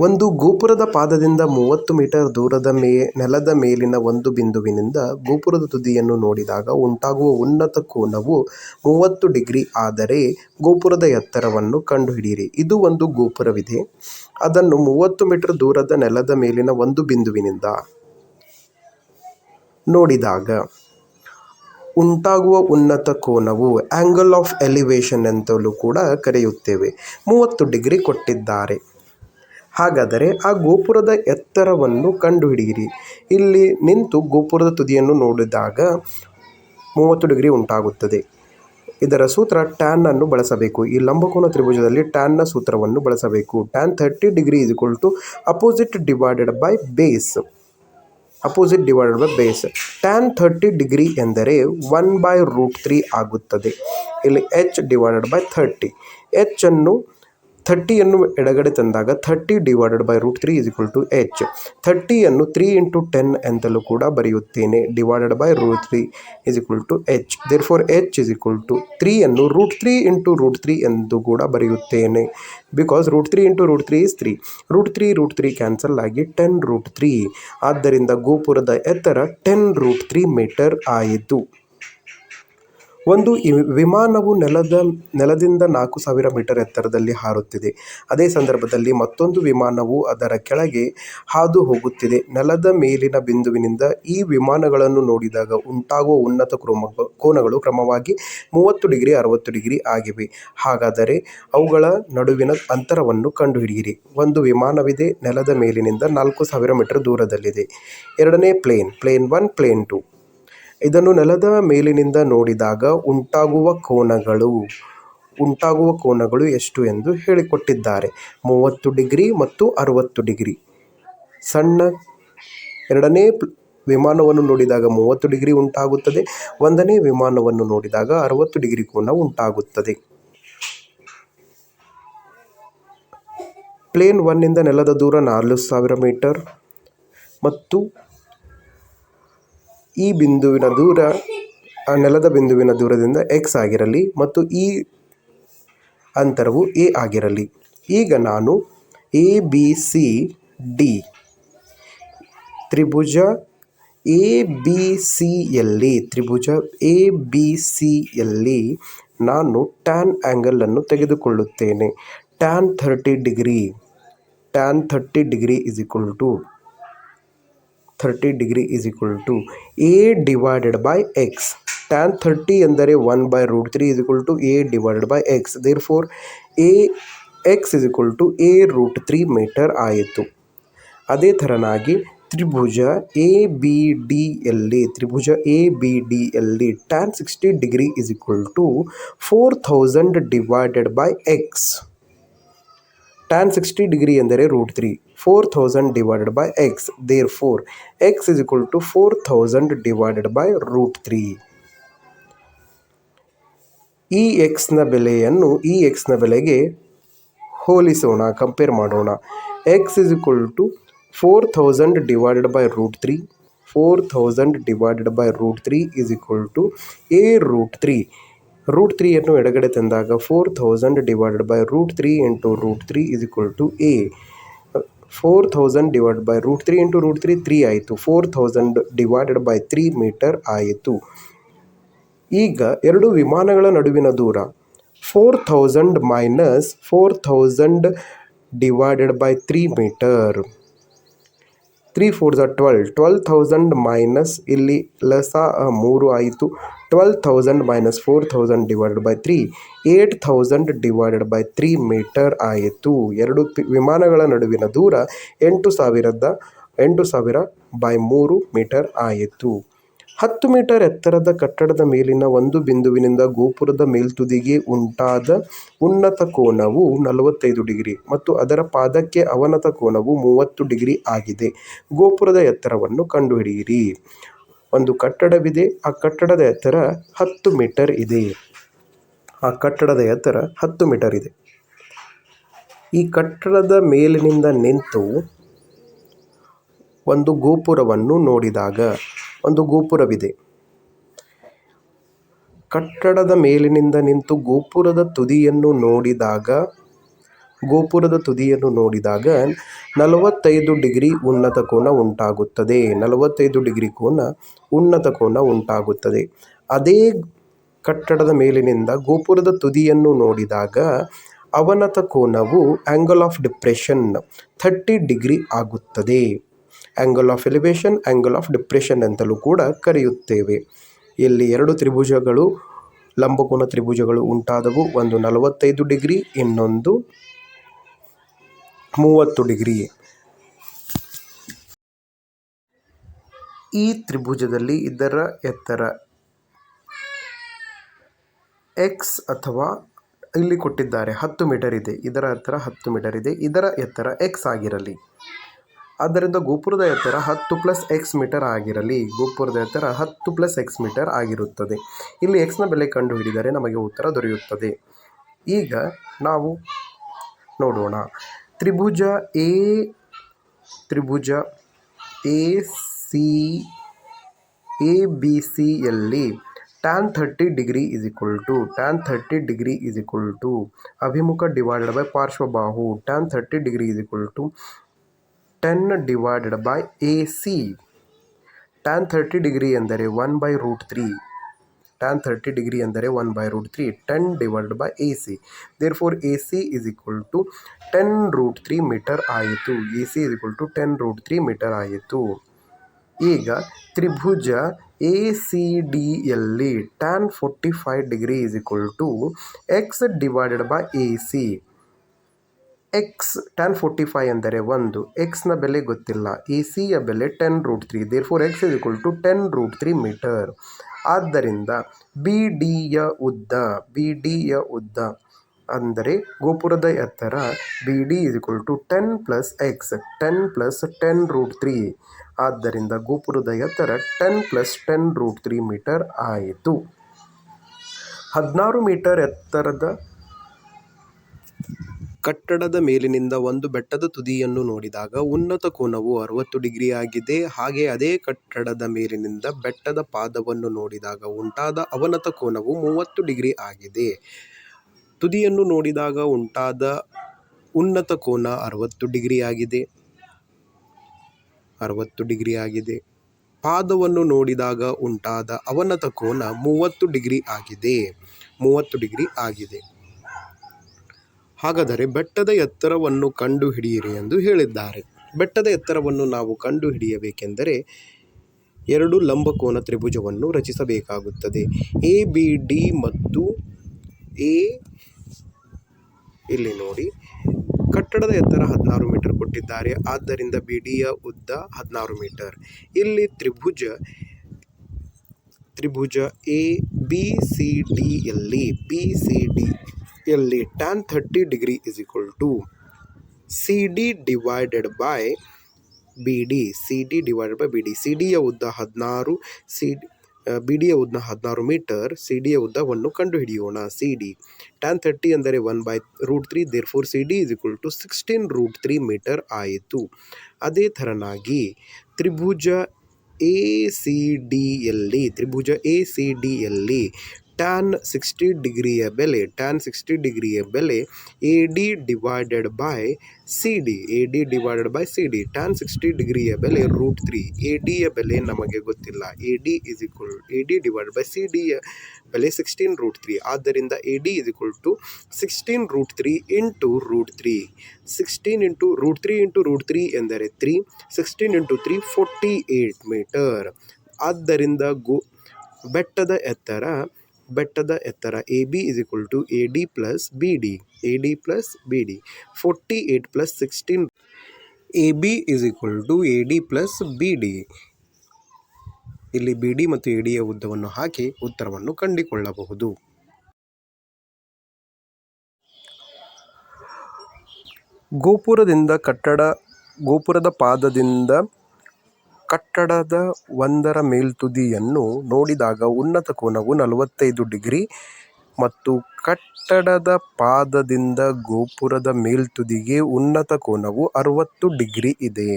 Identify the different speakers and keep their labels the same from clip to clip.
Speaker 1: ಒಂದು ಗೋಪುರದ ಪಾದದಿಂದ ಮೂವತ್ತು ಮೀಟರ್ ದೂರದ ಮೇ, ನೆಲದ ಮೇಲಿನ ಒಂದು ಬಿಂದುವಿನಿಂದ ಗೋಪುರದ ತುದಿಯನ್ನು ನೋಡಿದಾಗ ಉಂಟಾಗುವ ಉನ್ನತ ಕೋನವು ಮೂವತ್ತು ಡಿಗ್ರಿ ಆದರೆ ಗೋಪುರದ ಎತ್ತರವನ್ನು ಕಂಡುಹಿಡಿಯಿರಿ. ಇದು ಒಂದು ಗೋಪುರವಿದೆ. ಅದನ್ನು ಮೂವತ್ತು ಮೀಟರ್ ದೂರದ ನೆಲದ ಮೇಲಿನ ಒಂದು ಬಿಂದುವಿನಿಂದ ನೋಡಿದಾಗ ಉಂಟಾಗುವ ಉನ್ನತ ಕೋನವು ಆ್ಯಂಗಲ್ ಆಫ್ ಎಲಿವೇಶನ್ ಎಂತಲೂ ಕೂಡ ಕರೆಯುತ್ತೇವೆ. ಮೂವತ್ತು ಡಿಗ್ರಿ ಕೊಟ್ಟಿದ್ದಾರೆ. ಹಾಗಾದರೆ ಆ ಗೋಪುರದ ಎತ್ತರವನ್ನು ಕಂಡುಹಿಡಿಯಿರಿ. ಇಲ್ಲಿ ನಿಂತು ಗೋಪುರದ ತುದಿಯನ್ನು ನೋಡಿದಾಗ ಮೂವತ್ತು ಡಿಗ್ರಿ ಉಂಟಾಗುತ್ತದೆ. ಇದರ ಸೂತ್ರ ಟ್ಯಾನ್ ಅನ್ನು ಬಳಸಬೇಕು. ಈ ಲಂಬಕೋನ ತ್ರಿಭುಜದಲ್ಲಿ ಟ್ಯಾನ್ನ ಸೂತ್ರವನ್ನು ಬಳಸಬೇಕು. Tan thirty degree is equal opposite divided by base. Opposite divided by base. Tan thirty degree ಎಂದರೆ ಒನ್ ಬೈ ರೂಟ್ ತ್ರೀ ಆಗುತ್ತದೆ. ಇಲ್ಲಿ H divided by thirty. H ಅನ್ನು ಥರ್ಟಿಯನ್ನು ಎಡಗಡೆ ತಂದಾಗ thirty divided by root three is equal to H. ಥರ್ಟಿಯನ್ನು three into ten ಎಂತಲೂ ಕೂಡ ಬರೆಯುತ್ತೇನೆ. Divided by root three is equal to H. Therefore H is equal to ತ್ರೀಯನ್ನು root three into root three ಎಂದು ಕೂಡ ಬರೆಯುತ್ತೇನೆ. Because root three into root three is three. Root three root three cancel ಆಗಿ ten root three. ಆದ್ದರಿಂದ ಗೋಪುರದ ಎತ್ತರ ten root three metre ಆಯಿತು. ಒಂದು ವಿಮಾನವು ನೆಲದ ನೆಲದಿಂದ ನಾಲ್ಕು ಸಾವಿರ ಮೀಟರ್ ಎತ್ತರದಲ್ಲಿ ಹಾರುತ್ತಿದೆ. ಅದೇ ಸಂದರ್ಭದಲ್ಲಿ ಮತ್ತೊಂದು ವಿಮಾನವು ಅದರ ಕೆಳಗೆ ಹಾದು ಹೋಗುತ್ತಿದೆ. ನೆಲದ ಮೇಲಿನ ಬಿಂದುವಿನಿಂದ ಈ ವಿಮಾನಗಳನ್ನು ನೋಡಿದಾಗ ಉಂಟಾಗುವ ಉನ್ನತ ಕೋನಗಳು ಕ್ರಮವಾಗಿ ಮೂವತ್ತು ಡಿಗ್ರಿ, ಅರವತ್ತು ಡಿಗ್ರಿ ಆಗಿವೆ. ಹಾಗಾದರೆ ಅವುಗಳ ನಡುವಿನ ಅಂತರವನ್ನು ಕಂಡುಹಿಡಿಯಿರಿ. ಒಂದು ವಿಮಾನವಿದೆ. ನೆಲದ ಮೇಲಿನಿಂದ ನಾಲ್ಕು ಸಾವಿರ ಮೀಟರ್ ದೂರದಲ್ಲಿದೆ. ಎರಡನೇ plane, plane one, plane two. ಇದನ್ನು ನೆಲದ ಮೇಲಿನಿಂದ ನೋಡಿದಾಗ ಉಂಟಾಗುವ ಕೋನಗಳು ಉಂಟಾಗುವ ಕೋನಗಳು ಎಷ್ಟು ಎಂದು ಹೇಳಿಕೊಟ್ಟಿದ್ದಾರೆ. ಮೂವತ್ತು ಡಿಗ್ರಿ ಮತ್ತು ಅರುವತ್ತು ಡಿಗ್ರಿ. ಸಣ್ಣ ಎರಡನೇ ವಿಮಾನವನ್ನು ನೋಡಿದಾಗ ಮೂವತ್ತು ಡಿಗ್ರಿ ಉಂಟಾಗುತ್ತದೆ. ಒಂದನೇ ವಿಮಾನವನ್ನು ನೋಡಿದಾಗ ಅರುವತ್ತು ಡಿಗ್ರಿ ಕೋನ ಉಂಟಾಗುತ್ತದೆ. ಪ್ಲೇನ್ ಒನ್ನಿಂದ ನೆಲದ ದೂರ ನಾಲ್ಕು ಸಾವಿರ ಮೀಟರ್ ಮತ್ತು ಈ ಬಿಂದುವಿನ ದೂರ, ಆ ನೆಲದ ಬಿಂದುವಿನ ದೂರದಿಂದ ಎಕ್ಸ್ ಆಗಿರಲಿ ಮತ್ತು ಈ ಅಂತರವು ಎ ಆಗಿರಲಿ. ಈಗ ನಾನು ಎ ಬಿ ಸಿ ಡಿ ತ್ರಿಭುಜ ಎ ಬಿ ಸಿ ಯಲ್ಲಿ, ತ್ರಿಭುಜ ಎ ಬಿ ಸಿ ಯಲ್ಲಿ ನಾನು ಟ್ಯಾನ್ ಆ್ಯಂಗಲನ್ನು ತೆಗೆದುಕೊಳ್ಳುತ್ತೇನೆ. Tan thirty degree tan thirty degree is equal to thirty degree is equal to A divided by X. Tan thirty ಎಂದರೆ one by root three is equal to A divided by X. Therefore A X is equal to A root three metre ಆಯಿತು. ಅದೇ ಥರನಾಗಿ ತ್ರಿಭುಜ A B D ಯಲ್ಲಿ, ತ್ರಿಭುಜ A B D ಯಲ್ಲಿ tan sixty degree is equal to four thousand divided by X. Tan sixty degree ಎಂದರೆ root three. Four thousand divided by X. Therefore X is equal to four thousand divided by root three. ಈ ಎಕ್ಸ್ನ ಬೆಲೆಯನ್ನು ಈ ಎಕ್ಸ್ನ ಬೆಲೆಗೆ ಹೋಲಿಸೋಣ compare ಮಾಡೋಣ. X is equal to four thousand divided by root three. Four thousand divided by root three is equal to A root three. Root ತ್ರೀಯನ್ನು ಎಡಗಡೆ ತಂದಾಗ four thousand divided by root three into root three is equal to A. Four thousand divide by root three into root three three ಆಯಿತು. Four thousand divided by three metre ಆಯಿತು. ಈಗ ಎರಡು ವಿಮಾನಗಳ ನಡುವಿನ ದೂರ four thousand minus four thousand divided by three metre. Three four Jha twelve. Twelve thousand minus ಇಲ್ಲಿ ಲಸ ಮೂರು ಆಯಿತು. Twelve thousand minus four thousand divided by three eight thousand divided by three metre ಆಯಿತು. ಎರಡು ವಿಮಾನಗಳ ನಡುವಿನ ದೂರ ಎಂಟು ಸಾವಿರದ, ಎಂಟು ಸಾವಿರ ಬೈ ಮೂರು ಮೀಟರ್ ಆಯಿತು. ಹತ್ತು ಮೀಟರ್ ಎತ್ತರದ ಕಟ್ಟಡದ ಮೇಲಿನ ಒಂದು ಬಿಂದುವಿನಿಂದ ಗೋಪುರದ ಮೇಲ್ತುದಿಗೆ ಉಂಟಾದ ಉನ್ನತ ಕೋನವು ನಲವತ್ತೈದು ಡಿಗ್ರಿ ಮತ್ತು ಅದರ ಪಾದಕ್ಕೆ ಅವನತ ಕೋನವು ಮೂವತ್ತು ಡಿಗ್ರಿ ಆಗಿದೆ. ಗೋಪುರದ ಎತ್ತರವನ್ನು ಕಂಡುಹಿಡಿಯಿರಿ. ಒಂದು ಕಟ್ಟಡವಿದೆ. ಆ ಕಟ್ಟಡದ ಎತ್ತರ ಹತ್ತು ಮೀಟರ್ ಇದೆ. ಆ ಕಟ್ಟಡದ ಎತ್ತರ ಹತ್ತು ಮೀಟರ್ ಇದೆ. ಈ ಕಟ್ಟಡದ ಮೇಲಿನಿಂದ ನಿಂತು ಒಂದು ಗೋಪುರವನ್ನು ನೋಡಿದಾಗ, ಒಂದು ಗೋಪುರವಿದೆ. ಕಟ್ಟಡದ ಮೇಲಿನಿಂದ ನಿಂತು ಗೋಪುರದ ತುದಿಯನ್ನು ನೋಡಿದಾಗ ಗೋಪುರದ ತುದಿಯನ್ನು ನೋಡಿದಾಗ ನಲವತ್ತೈದು ಡಿಗ್ರಿ ಉನ್ನತ ಕೋನ ಉಂಟಾಗುತ್ತದೆ. ನಲವತ್ತೈದು ಡಿಗ್ರಿ ಕೋನ ಉನ್ನತ ಕೋನ ಉಂಟಾಗುತ್ತದೆ. ಅದೇ ಕಟ್ಟಡದ ಮೇಲಿನಿಂದ ಗೋಪುರದ ತುದಿಯನ್ನು ನೋಡಿದಾಗ ಅವನತ ಕೋನವು angle of depression thirty degree ಆಗುತ್ತದೆ. Angle of elevation angle of depression ಅಂತಲೂ ಕೂಡ ಕರೆಯುತ್ತೇವೆ. ಇಲ್ಲಿ ಎರಡು ತ್ರಿಭುಜಗಳು ಲಂಬಕೋನ ತ್ರಿಭುಜಗಳು ಉಂಟಾದವು. ಒಂದು ನಲವತ್ತೈದು ಡಿಗ್ರಿ, ಇನ್ನೊಂದು ಮೂವತ್ತು ಡಿಗ್ರಿ. ಈ ತ್ರಿಭುಜದಲ್ಲಿ ಇದರ ಎತ್ತರ. ಎಕ್ಸ್ ಅಥವಾ ಇಲ್ಲಿ ಕೊಟ್ಟಿದ್ದಾರೆ ಹತ್ತು ಮೀಟರ್ ಇದೆ, ಇದರ ಎತ್ತರ ಹತ್ತು ಮೀಟರ್ ಇದೆ, ಇದರ ಎತ್ತರ ಎಕ್ಸ್ ಆಗಿರಲಿ. ಆದ್ದರಿಂದ ಗೋಪುರದ ಎತ್ತರ ಹತ್ತು ಪ್ಲಸ್ ಎಕ್ಸ್ ಮೀಟರ್ ಆಗಿರಲಿ, ಗೋಪುರದ ಎತ್ತರ ಹತ್ತು ಪ್ಲಸ್ ಎಕ್ಸ್ ಮೀಟರ್ ಆಗಿರುತ್ತದೆ. ಇಲ್ಲಿ ಎಕ್ಸ್ನ ಬೆಲೆ ಕಂಡು ಹಿಡಿದರೆ ನಮಗೆ ಉತ್ತರ ದೊರೆಯುತ್ತದೆ. ಈಗ ನಾವು ನೋಡೋಣ. ತ್ರಿಭುಜ ಎ ತ್ರಿಭುಜ ಎ, ಸಿ, ಎ, ಬಿ ಸಿಯಲ್ಲಿ tan thirty degree is equal to tan thirty degree is equal to ಅಭಿಮುಖ divided by ಪಾರ್ಶ್ವಬಾಹು tan thirty degree is equal to ten divided by A C tan thirty degree ಎಂದರೆ one by root three tan thirty degree ಅಂದರೆ one by root three ten divided by A C therefore A C is equal to ten root three metre ಆಯಿತು. A C is equal to ten root three metre ಆಯಿತು. ಈಗ ತ್ರಿಭುಜ A C ಡಿಯಲ್ಲಿ tan forty five degree is equal to X divided by A C X tan forty five ಎಂದರೆ ಒಂದು. ಎಕ್ಸ್ನ ಬೆಲೆ ಗೊತ್ತಿಲ್ಲ. A ಸಿಯ ಬೆಲೆ ten root three therefore X is equal to ten root three metre ಆದ್ದರಿಂದ B ಯ ಉದ್ದ ಬಿ ಯ ಉದ್ದ ಅಂದರೆ ಗೋಪುರದ ಎತ್ತರ B D is equal to ten plus X ten plus ten root three ಆದ್ದರಿಂದ ಗೋಪುರದ ಎತ್ತರ ten plus ten root three metre ಆಯಿತು. ಹದಿನಾರು ಮೀಟರ್ ಎತ್ತರದ ಕಟ್ಟಡದ ಮೇಲಿನಿಂದ ಒಂದು ಬೆಟ್ಟದ ತುದಿಯನ್ನು ನೋಡಿದಾಗ ಉನ್ನತ ಕೋನವು ಅರವತ್ತು ಡಿಗ್ರಿ ಆಗಿದೆ. ಹಾಗೆ ಅದೇ ಕಟ್ಟಡದ ಮೇಲಿನಿಂದ ಬೆಟ್ಟದ ಪಾದವನ್ನು ನೋಡಿದಾಗ ಉಂಟಾದ ಅವನತ ಕೋನವು ಮೂವತ್ತು ಡಿಗ್ರಿ ಆಗಿದೆ. ತುದಿಯನ್ನು ನೋಡಿದಾಗ ಉಂಟಾದ ಉನ್ನತ ಕೋನ ಅರವತ್ತು ಡಿಗ್ರಿ ಆಗಿದೆ. ಅರವತ್ತು ಡಿಗ್ರಿ ಆಗಿದೆ. ಪಾದವನ್ನು ನೋಡಿದಾಗ ಉಂಟಾದ ಅವನತ ಕೋನ ಮೂವತ್ತು ಡಿಗ್ರಿ ಆಗಿದೆ. ಮೂವತ್ತು ಡಿಗ್ರಿ ಆಗಿದೆ. ಹಾಗಾದರೆ ಬೆಟ್ಟದ ಎತ್ತರವನ್ನು ಕಂಡುಹಿಡಿಯಿರಿ ಎಂದು ಹೇಳಿದ್ದಾರೆ. ಬೆಟ್ಟದ ಎತ್ತರವನ್ನು ನಾವು ಕಂಡುಹಿಡಿಯಬೇಕೆಂದರೆ ಎರಡು ಲಂಬಕೋನ ತ್ರಿಭುಜವನ್ನು ರಚಿಸಬೇಕಾಗುತ್ತದೆ. ಎ, ಬಿ, ಡಿ ಮತ್ತು ಎ, ಇಲ್ಲಿ ನೋಡಿ, ಕಟ್ಟಡದ ಎತ್ತರ ಹದಿನಾರು ಮೀಟರ್ ಕೊಟ್ಟಿದ್ದಾರೆ. ಆದ್ದರಿಂದ ಬಿ ಡಿಯ ಉದ್ದ ಹದಿನಾರು ಮೀಟರ್. ಇಲ್ಲಿ ತ್ರಿಭುಜ ತ್ರಿಭುಜ ಎ, ಬಿ, ಸಿ ಡಿಯಲ್ಲಿ B, C ಡಿಯಲ್ಲಿ tan thirty degree is equal to C D divided by B D C D divided by B D C ಡಿಯ ಉದ್ದ ಹದಿನಾರು ಸಿ ಬಿ ಡಿಯ ಉದ್ದ ಹದಿನಾರು ಮೀಟರ್ ಸಿ ಡಿಯ ಉದ್ದವನ್ನು ಕಂಡುಹಿಡಿಯೋಣ. ಸಿ ಡಿ ಟ್ಯಾನ್ ಥರ್ಟಿ ಅಂದರೆ one by root three therefore C D is equal to sixteen root three metre ಆಯಿತು. ಅದೇ ಥರನಾಗಿ ತ್ರಿಭುಜ ಎ ಸಿ ಡಿಯಲ್ಲಿ ತ್ರಿಭುಜ ಎ ಸಿ ಡಿಯಲ್ಲಿ ಟ್ಯಾನ್ ಸಿಕ್ಸ್ಟಿ ಡಿಗ್ರಿಯ ಬೆಲೆ ಟ್ಯಾನ್ ಸಿಕ್ಸ್ಟಿ ಡಿಗ್ರಿಯ ಬೆಲೆ A D divided by C D A D divided by C D tan sixty ಡಿಗ್ರಿಯ ಬೆಲೆ ರೂಟ್ ತ್ರೀ ಎ ಡಿಯ ಬೆಲೆ ನಮಗೆ ಗೊತ್ತಿಲ್ಲ. A D is equal A D divide by C ಡಿಯ ಬೆಲೆ ಸಿಕ್ಸ್ಟೀನ್ ರೂಟ್ ತ್ರೀ ಆದ್ದರಿಂದ A D is equal to sixteen root three into root three sixteen into root three into root three ಎಂದರೆ three sixteen into three forty eight metre ಆದ್ದರಿಂದ ಗೋ, ಬೆಟ್ಟದ ಎತ್ತರ ಬೆಟ್ಟದ ಎತ್ತರ A B is equal to A D plus B D A D plus B D forty eight plus sixteen A B is equal to A D plus B D ಇಲ್ಲಿ B D ಮತ್ತು A ಡಿಯ ಉದ್ದವನ್ನು ಹಾಕಿ ಉತ್ತರವನ್ನು ಕಂಡುಕೊಳ್ಳಬಹುದು. ಗೋಪುರದಿಂದ ಕಟ್ಟಡ, ಗೋಪುರದ ಪಾದದಿಂದ ಕಟ್ಟಡದ ಒಂದರ ಮೇಲ್ತುದಿಯನ್ನು ನೋಡಿದಾಗ ಉನ್ನತ ಕೋನವು ನಲವತ್ತೈದು ಡಿಗ್ರಿ ಮತ್ತು ಕಟ್ಟಡದ ಪಾದದಿಂದ ಗೋಪುರದ ಮೇಲ್ತುದಿಗೆ ಉನ್ನತ ಕೋನವು ಅರವತ್ತು ಡಿಗ್ರಿ ಇದೆ.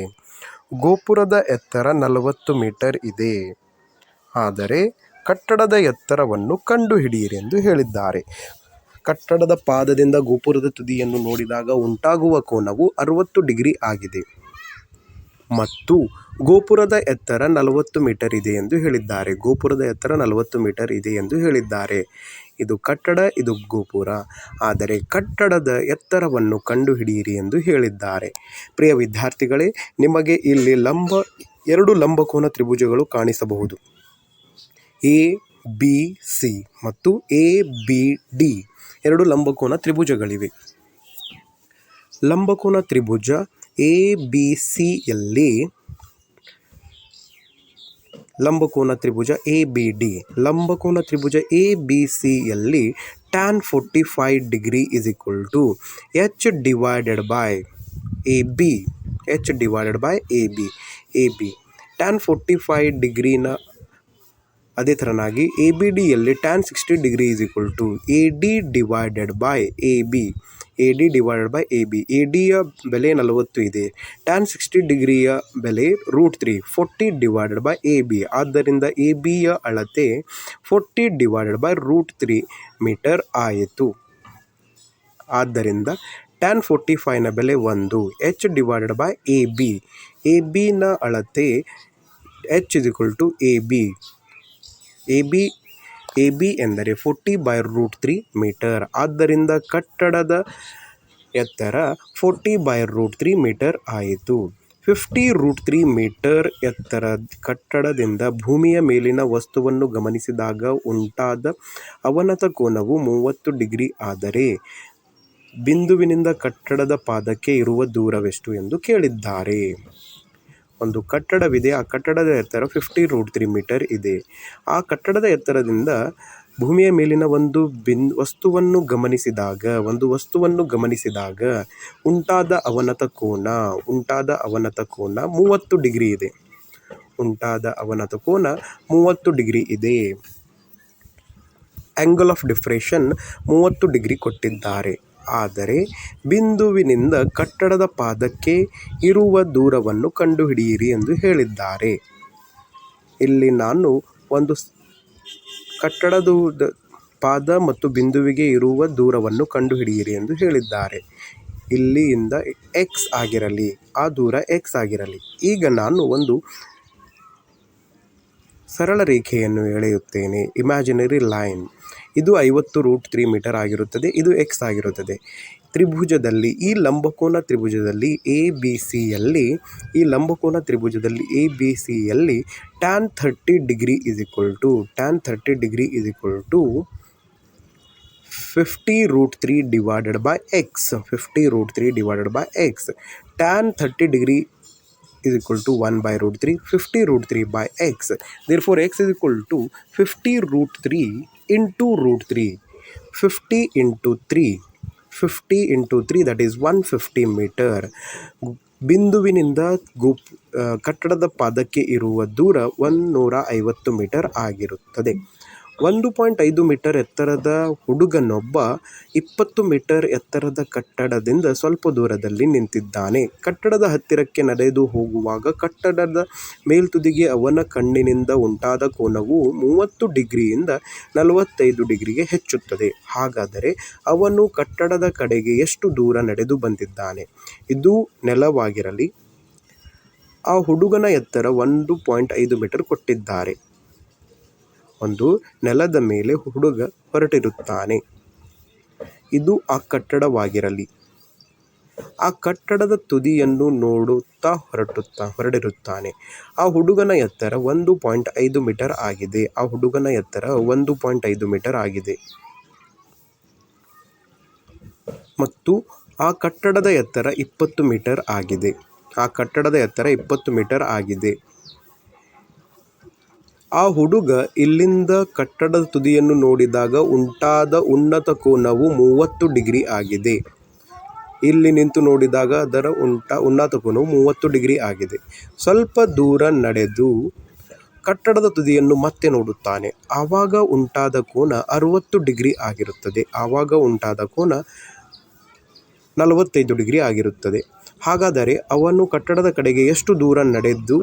Speaker 1: ಗೋಪುರದ ಎತ್ತರ ನಲವತ್ತು ಮೀಟರ್ ಇದೆ. ಆದರೆ ಕಟ್ಟಡದ ಎತ್ತರವನ್ನು ಕಂಡುಹಿಡಿಯಿರಿ ಎಂದು ಹೇಳಿದ್ದಾರೆ. ಕಟ್ಟಡದ ಪಾದದಿಂದ ಗೋಪುರದ ತುದಿಯನ್ನು ನೋಡಿದಾಗ ಉಂಟಾಗುವ ಕೋನವು ಅರವತ್ತು ಡಿಗ್ರಿ ಆಗಿದೆ. ಮತ್ತು ಗೋಪುರದ ಎತ್ತರ ನಲವತ್ತು ಮೀಟರ್ ಇದೆ ಎಂದು ಹೇಳಿದ್ದಾರೆ. ಗೋಪುರದ ಎತ್ತರ ನಲವತ್ತು ಮೀಟರ್ ಇದೆ ಎಂದು ಹೇಳಿದ್ದಾರೆ. ಇದು ಕಟ್ಟಡ, ಇದು ಗೋಪುರ. ಆದರೆ ಕಟ್ಟಡದ ಎತ್ತರವನ್ನು ಕಂಡುಹಿಡಿಯಿರಿ ಎಂದು ಹೇಳಿದ್ದಾರೆ. ಪ್ರಿಯ ವಿದ್ಯಾರ್ಥಿಗಳೇ, ನಿಮಗೆ ಇಲ್ಲಿ ಲಂಬ, ಎರಡು ಲಂಬಕೋನ ತ್ರಿಭುಜಗಳು ಕಾಣಿಸಬಹುದು. ಎ, ಬಿ, ಸಿ ಮತ್ತು ಎ, ಬಿ, ಡಿ ಎರಡು ಲಂಬಕೋನ ತ್ರಿಭುಜಗಳಿವೆ. ಲಂಬಕೋನ ತ್ರಿಭುಜ ಎ ಬಿ ಸಿಯಲ್ಲಿ ಲಂಬಕೋನ ತ್ರಿಭುಜ ಎ ಬಿ ಡಿ ಲಂಬಕೋನ ತ್ರಿಭುಜ ಎ ಬಿ ಸಿಯಲ್ಲಿ tan forty five degree is equal to H divided by A B H divided by A B A B tan forty five ಡಿಗ್ರಿನ ಅದೇ ಥರನಾಗಿ A B ಡಿಯಲ್ಲಿ tan sixty degree is equal to A D divided by A B A D divided by A B A ಡಿಯ ಬೆಲೆ ನಲವತ್ತು ಇದೆ. Tan sixty ಡಿಗ್ರಿಯ ಬೆಲೆ root three forty divided by A B ಆದ್ದರಿಂದ A ಬಿಯ ಅಳತೆ forty divided by root three metre ಆಯಿತು. ಆದ್ದರಿಂದ ಟ್ಯಾನ್ ಫೋರ್ಟಿ ಫೈವ್ನ ಬೆಲೆ ಒಂದು. H divided by A B A ಬಿನ ಅಳತೆ H is to A B A B A B ಎಂದರೆ forty by root three metre ಆದ್ದರಿಂದ ಕಟ್ಟಡದ ಎತ್ತರ forty by root three metre ಆಯಿತು. ಫಿಫ್ಟಿ ರೂಟ್ ತ್ರೀ ಮೀಟರ್ ಎತ್ತರ ಕಟ್ಟಡದಿಂದ ಭೂಮಿಯ ಮೇಲಿನ ವಸ್ತುವನ್ನು ಗಮನಿಸಿದಾಗ ಉಂಟಾದ ಅವನತ ಕೋನವು ಮೂವತ್ತು ಡಿಗ್ರಿ ಆದರೆ ಬಿಂದುವಿನಿಂದ ಕಟ್ಟಡದ ಪಾದಕ್ಕೆ ಇರುವ ದೂರವೆಷ್ಟು ಎಂದು ಕೇಳಿದ್ದಾರೆ. ಒಂದು ಕಟ್ಟಡವಿದೆ. ಆ ಕಟ್ಟಡದ ಎತ್ತರ ಫಿಫ್ಟಿ ರೂಟ್ ತ್ರೀ ಮೀಟರ್ ಇದೆ. ಆ ಕಟ್ಟಡದ ಎತ್ತರದಿಂದ ಭೂಮಿಯ ಮೇಲಿನ ಒಂದು ಬಿನ್, ವಸ್ತುವನ್ನು ಗಮನಿಸಿದಾಗ, ಒಂದು ವಸ್ತುವನ್ನು ಗಮನಿಸಿದಾಗ ಉಂಟಾದ ಅವನತ ಕೋನ, ಉಂಟಾದ ಅವನತ ಕೋನ ಮೂವತ್ತು ಡಿಗ್ರಿ ಇದೆ. ಉಂಟಾದ ಅವನತ ಕೋನ ಮೂವತ್ತು ಡಿಗ್ರಿ ಇದೆ. ಆ್ಯಂಗಲ್ ಆಫ್ ಡಿಫ್ರೇಷನ್ ಮೂವತ್ತು ಡಿಗ್ರಿ ಕೊಟ್ಟಿದ್ದಾರೆ. ಆದರೆ ಬಿಂದುವಿನಿಂದ ಕಟ್ಟಡದ ಪಾದಕ್ಕೆ ಇರುವ ದೂರವನ್ನು ಕಂಡುಹಿಡಿಯಿರಿ ಎಂದು ಹೇಳಿದ್ದಾರೆ. ಇಲ್ಲಿ ನಾನು ಒಂದು ಕಟ್ಟಡದ ಪಾದ ಮತ್ತು ಬಿಂದುವಿಗೆ ಇರುವ ದೂರವನ್ನು ಕಂಡುಹಿಡಿಯಿರಿ ಎಂದು ಹೇಳಿದ್ದಾರೆ. ಇಲ್ಲಿಯಿಂದ ಎಕ್ಸ್ ಆಗಿರಲಿ, ಆ ದೂರ ಎಕ್ಸ್ ಆಗಿರಲಿ. ಈಗ ನಾನು ಒಂದು ಸರಳ ರೇಖೆಯನ್ನು ಎಳೆಯುತ್ತೇನೆ. ಇಮ್ಯಾಜಿನರಿ ಲೈನ್ ಇದು ಐವತ್ತು ರೂಟ್ ತ್ರೀ ಮೀಟರ್ ಆಗಿರುತ್ತದೆ, ಇದು ಎಕ್ಸ್ ಆಗಿರುತ್ತದೆ. ತ್ರಿಭುಜದಲ್ಲಿ, ಈ ಲಂಬಕೋನ ತ್ರಿಭುಜದಲ್ಲಿ ಎ ಬಿ ಸಿಯಲ್ಲಿ ಈ ಲಂಬಕೋನ ತ್ರಿಭುಜದಲ್ಲಿ ಎ ಬಿ ಸಿಯಲ್ಲಿ tan thirty degree is equal to tan thirty degree is equal to fifty root three divided by X fifty root three divided by X tan thirty degree is to one 1 by root 3 50 root 3 by x. Therefore, x is equal to 50 root 3 into root 3 50 into 3 50 into 3 that is 150 metre ಬಿಂದುವಿನಿಂದ ಗುಪ್ ಕಟ್ಟಡದ ಪಾದಕ್ಕೆ ಇರುವ ದೂರ ಒಂದು ನೂರ ಐವತ್ತು metre ಆಗಿರುತ್ತದೆ. ಒಂದು ಪಾಯಿಂಟ್ ಐದು ಮೀಟರ್ ಎತ್ತರದ ಹುಡುಗನೊಬ್ಬ ಇಪ್ಪತ್ತು ಮೀಟರ್ ಎತ್ತರದ ಕಟ್ಟಡದಿಂದ ಸ್ವಲ್ಪ ದೂರದಲ್ಲಿ ನಿಂತಿದ್ದಾನೆ. ಕಟ್ಟಡದ ಹತ್ತಿರಕ್ಕೆ ನಡೆದು ಹೋಗುವಾಗ ಕಟ್ಟಡದ ಮೇಲ್ತುದಿಗೆ ಅವನ ಕಣ್ಣಿನಿಂದ ಉಂಟಾದ ಕೋನವು ಮೂವತ್ತು ಡಿಗ್ರಿಯಿಂದ ನಲವತ್ತೈದು ಡಿಗ್ರಿಗೆ ಹೆಚ್ಚುತ್ತದೆ. ಹಾಗಾದರೆ ಅವನು ಕಟ್ಟಡದ ಕಡೆಗೆ ಎಷ್ಟು ದೂರ ನಡೆದು ಬಂದಿದ್ದಾನೆ? ಇದು ನೆಲವಾಗಿರಲಿ. ಆ ಹುಡುಗನ ಎತ್ತರ ಒಂದು ಪಾಯಿಂಟ್ ಐದು ಮೀಟರ್ ಕೊಟ್ಟಿದ್ದಾರೆ. ಒಂದು ನೆಲದ ಮೇಲೆ ಹುಡುಗ ಹೊರಟಿರುತ್ತಾನೆ. ಇದು ಆ ಕಟ್ಟಡವಾಗಿರಲಿ. ಆ ಕಟ್ಟಡದ ತುದಿಯನ್ನು ನೋಡುತ್ತಾ ಹೊರಟುತ್ತಾ ಹೊರಡಿರುತ್ತಾನೆ. ಆ ಹುಡುಗನ ಎತ್ತರ ಒಂದು ಪಾಯಿಂಟ್ ಐದು ಮೀಟರ್ ಆಗಿದೆ. ಆ ಹುಡುಗನ ಎತ್ತರ ಒಂದು ಪಾಯಿಂಟ್ ಐದು ಮೀಟರ್ ಆಗಿದೆ. ಮತ್ತು ಆ ಕಟ್ಟಡದ ಎತ್ತರ ಇಪ್ಪತ್ತು ಮೀಟರ್ ಆಗಿದೆ. ಆ ಕಟ್ಟಡದ ಎತ್ತರ ಇಪ್ಪತ್ತು ಮೀಟರ್ ಆಗಿದೆ. ಆ ಹುಡುಗ ಇಲ್ಲಿಂದ ಕಟ್ಟಡದ ತುದಿಯನ್ನು ನೋಡಿದಾಗ ಉಂಟಾದ ಉನ್ನತ ಕೋನವು ಮೂವತ್ತು ಡಿಗ್ರಿ ಆಗಿದೆ. ಇಲ್ಲಿ ನಿಂತು ನೋಡಿದಾಗ ಅದರ ಉಂಟ, ಉನ್ನತ ಕೋನವು ಮೂವತ್ತು ಡಿಗ್ರಿ ಆಗಿದೆ. ಸ್ವಲ್ಪ ದೂರ ನಡೆದು ಕಟ್ಟಡದ ತುದಿಯನ್ನು ಮತ್ತೆ ನೋಡುತ್ತಾನೆ. ಆವಾಗ ಉಂಟಾದ ಕೋನ ಅರುವತ್ತು ಡಿಗ್ರಿ ಆಗಿರುತ್ತದೆ. ಆವಾಗ ಉಂಟಾದ ಕೋನ ನಲವತ್ತೈದು ಡಿಗ್ರಿ ಆಗಿರುತ್ತದೆ. ಹಾಗಾದರೆ ಅವನು ಕಟ್ಟಡದ ಕಡೆಗೆ ಎಷ್ಟು ದೂರ ನಡೆದು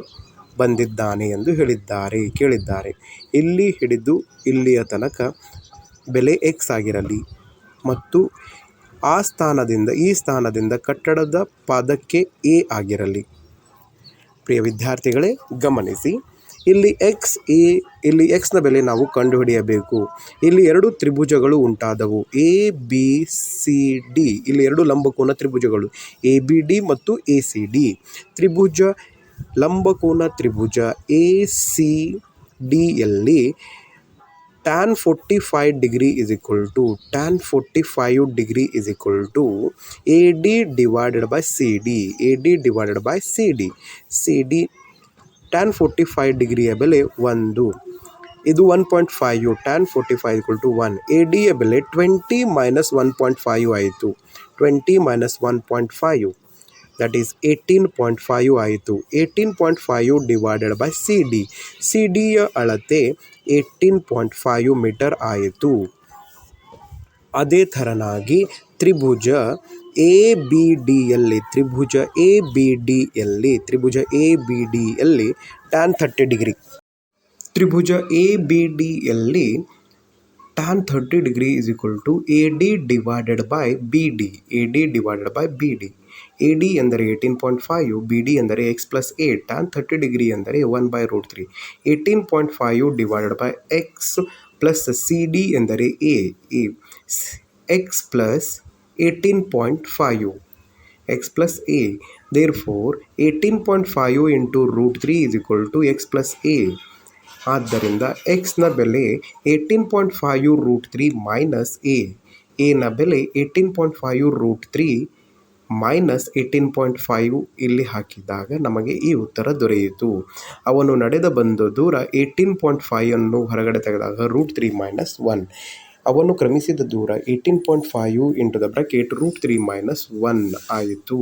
Speaker 1: ಬಂದಿದ್ದಾನೆ ಎಂದು ಹೇಳಿದ್ದಾರೆ, ಕೇಳಿದ್ದಾರೆ. ಇಲ್ಲಿ ಹಿಡಿದು ಇಲ್ಲಿಯ ತನಕ ಬೆಲೆ ಎಕ್ಸ್ ಆಗಿರಲಿ ಮತ್ತು ಆ ಸ್ಥಾನದಿಂದ, ಈ ಸ್ಥಾನದಿಂದ ಕಟ್ಟಡದ ಪಾದಕ್ಕೆ ಎ ಆಗಿರಲಿ. ಪ್ರಿಯ ವಿದ್ಯಾರ್ಥಿಗಳೇ, ಗಮನಿಸಿ, ಇಲ್ಲಿ ಎಕ್ಸ್ ಎ ಇಲ್ಲಿ ಎಕ್ಸ್ನ ಬೆಲೆ ನಾವು ಕಂಡುಹಿಡಿಯಬೇಕು. ಇಲ್ಲಿ ಎರಡು ತ್ರಿಭುಜಗಳು ಉಂಟಾದವು. ಎ ಬಿ ಸಿ ಡಿ ಇಲ್ಲಿ ಎರಡು ಲಂಬಕೋನ ತ್ರಿಭುಜಗಳು. ಎ ಬಿ ಡಿ ಮತ್ತು ಎ ಸಿ ಡಿ ತ್ರಿಭುಜ ಲಂಬಕೋನ ತ್ರಿಭುಜ A C ಡಿಯಲ್ಲಿ tan forty five degree is equal to tan forty five degree is equal to A D divided by C D A D divided by C D C D tan forty five ಡಿಗ್ರಿಯ ಬೆಲೆ ಒಂದು. ಇದು one point five tan forty five equal to one A ಡಿಯ ಬೆಲೆ twenty minus one point five ಆಯಿತು. Twenty minus one point five is eighteen point five ಆಯಿತು. Eighteen point five divided by C D C ಡಿಯ ಅಳತೆ eighteen point five metre ಆಯಿತು. ಅದೇ ಥರನಾಗಿ ತ್ರಿಭುಜ A B ಡಿಯಲ್ಲಿ ತ್ರಿಭುಜ ಎ ಬಿ ಡಿಯಲ್ಲಿ ತ್ರಿಭುಜ ಎ ಬಿ ಡಿಯಲ್ಲಿ ಟ್ಯಾನ್ ಥರ್ಟಿ ಡಿಗ್ರಿ ತ್ರಿಭುಜ A B ಡಿಯಲ್ಲಿ tan thirty degree is equal to A D divided by B D A D divided by B D A D ಎಂದರೆ eighteen point five B D ಎಂದರೆ x plus eight and thirty degree ಎಂದರೆ one by root three eighteen point five divided by x plus C D ಎಂದರೆ A A x plus eighteen point five x plus A therefore eighteen point five into root three is equal to X plus A ಆದ್ದರಿಂದ ಎಕ್ಸ್ನ ಬೆಲೆ eighteen point five root three minus A ಎನ ಬೆಲೆ eighteen point five root three minus eighteen point five ಇಲ್ಲಿ ಹಾಕಿದಾಗ ನಮಗೆ ಈ ಉತ್ತರ ದೊರೆಯಿತು. ಅವನು ನಡೆದ ಬಂದ ದೂರ ಏಯ್ಟೀನ್ ಪಾಯಿಂಟ್ ಫೈವ್ ಅನ್ನು ಹೊರಗಡೆ ತೆಗೆದಾಗ ರೂಟ್ ತ್ರೀ ಮೈನಸ್ ಒನ್ ಅವನು ಕ್ರಮಿಸಿದ ದೂರ eighteen point five into the bracket root three minus one ಆಯಿತು.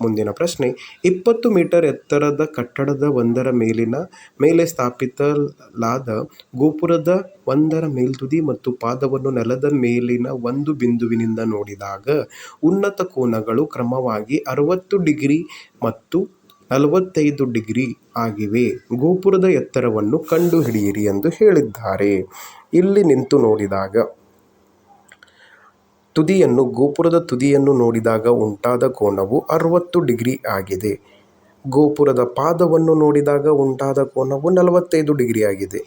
Speaker 1: ಮುಂದಿನ ಪ್ರಶ್ನೆ, ಇಪ್ಪತ್ತು ಮೀಟರ್ ಎತ್ತರದ ಕಟ್ಟಡದ ಒಂದರ ಮೇಲಿನ ಮೇಲೆ ಸ್ಥಾಪಿತಲಾದ ಗೋಪುರದ ಒಂದರ ಮೇಲ್ತುದಿ ಮತ್ತು ಪಾದವನ್ನು ನೆಲದ ಮೇಲಿನ ಒಂದು ಬಿಂದುವಿನಿಂದ ನೋಡಿದಾಗ ಉನ್ನತ ಕೋನಗಳು ಕ್ರಮವಾಗಿ ಅರವತ್ತು ಡಿಗ್ರಿ ಮತ್ತು ನಲವತ್ತೈದು ಡಿಗ್ರಿ ಆಗಿವೆ. ಗೋಪುರದ ಎತ್ತರವನ್ನು ಕಂಡುಹಿಡಿಯಿರಿ ಎಂದು ಹೇಳಿದ್ದಾರೆ. ಇಲ್ಲಿ ನಿಂತು ನೋಡಿದಾಗ ತುದಿಯನ್ನು, ಗೋಪುರದ ತುದಿಯನ್ನು ನೋಡಿದಾಗ ಉಂಟಾದ ಕೋನವು ಅರವತ್ತು ಡಿಗ್ರಿ ಆಗಿದೆ. ಗೋಪುರದ ಪಾದವನ್ನು ನೋಡಿದಾಗ ಉಂಟಾದ ಕೋನವು ನಲವತ್ತೈದು ಡಿಗ್ರಿ ಆಗಿದೆ.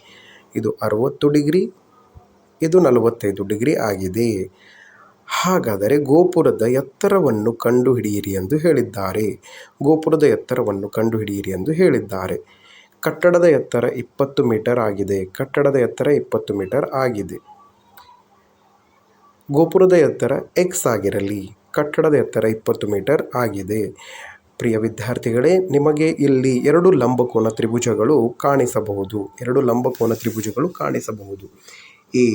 Speaker 1: ಇದು ಅರವತ್ತು ಡಿಗ್ರಿ, ಇದು ನಲವತ್ತೈದು ಡಿಗ್ರಿ ಆಗಿದೆ. ಹಾಗಾದರೆ ಗೋಪುರದ ಎತ್ತರವನ್ನು ಕಂಡುಹಿಡಿಯಿರಿ ಎಂದು ಹೇಳಿದ್ದಾರೆ. ಗೋಪುರದ ಎತ್ತರವನ್ನು ಕಂಡುಹಿಡಿಯಿರಿ ಎಂದು ಹೇಳಿದ್ದಾರೆ. ಕಟ್ಟಡದ ಎತ್ತರ ಇಪ್ಪತ್ತು ಮೀಟರ್ ಆಗಿದೆ. ಕಟ್ಟಡದ ಎತ್ತರ ಇಪ್ಪತ್ತು ಮೀಟರ್ ಆಗಿದೆ. ಗೋಪುರದ ಎತ್ತರ ಎಕ್ಸ್ ಆಗಿರಲಿ, ಕಟ್ಟಡದ ಎತ್ತರ ಇಪ್ಪತ್ತು ಮೀಟರ್ ಆಗಿದೆ. ಪ್ರಿಯ ವಿದ್ಯಾರ್ಥಿಗಳೇ, ನಿಮಗೆ ಇಲ್ಲಿ ಎರಡು ಲಂಬಕೋನ ತ್ರಿಭುಜಗಳು ಕಾಣಿಸಬಹುದು. ಎರಡು ಲಂಬಕೋನ ತ್ರಿಭುಜಗಳು ಕಾಣಿಸಬಹುದು. ಎ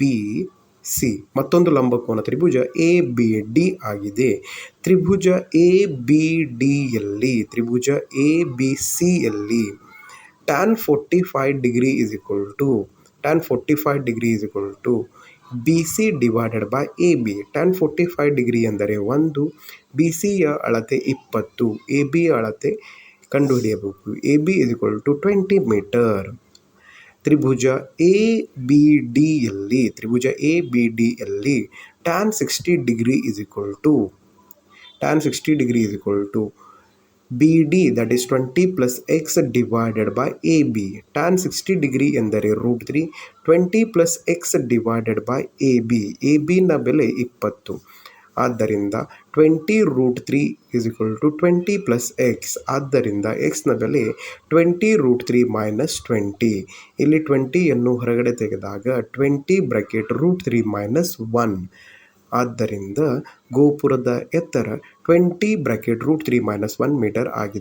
Speaker 1: ಬಿ ಸಿ ಮತ್ತೊಂದು ಲಂಬಕೋನ ತ್ರಿಭುಜ ಎ ಬಿ ಡಿ ಆಗಿದೆ. ತ್ರಿಭುಜ ಎ ಬಿ ಡಿಯಲ್ಲಿ ತ್ರಿಭುಜ ಎ ಬಿ ಸಿಯಲ್ಲಿ tan forty five degree is equal to tan forty five degree is equal to B C divided by A B ten forty five degree ಎಂದರೆ ಒಂದು. B ಸಿಯ ಅಳತೆ ಇಪ್ಪತ್ತು. ಎ ಬಿ ಅಳತೆ ಕಂಡುಹಿಡಿಯಬೇಕು. A B is equal to twenty metre Tribhuja A B ಡಿಯಲ್ಲಿ ತ್ರಿಭುಜ A B ಡಿಯಲ್ಲಿ tan sixty degree is equal to tan sixty degree is equal to B D that is twenty plus X divided by A B degree sixty degree ಎಂದರೆ root three twenty plus X divided by A B A ಬಿನ ಬೆಲೆ ಇಪ್ಪತ್ತು. ಆದ್ದರಿಂದ twenty root three is equal to twenty plus X ಆದ್ದರಿಂದ ಎಕ್ಸ್ನ ಬೆಲೆ twenty root three minus twenty ಇಲ್ಲಿ ಟ್ವೆಂಟಿಯನ್ನು ಹೊರಗಡೆ ತೆಗೆದಾಗ twenty bracket root three minus one ಆದ್ದರಿಂದ ಗೋಪುರದ ಎತ್ತರ twenty bracket root three minus one metre ಆಗಿದೆ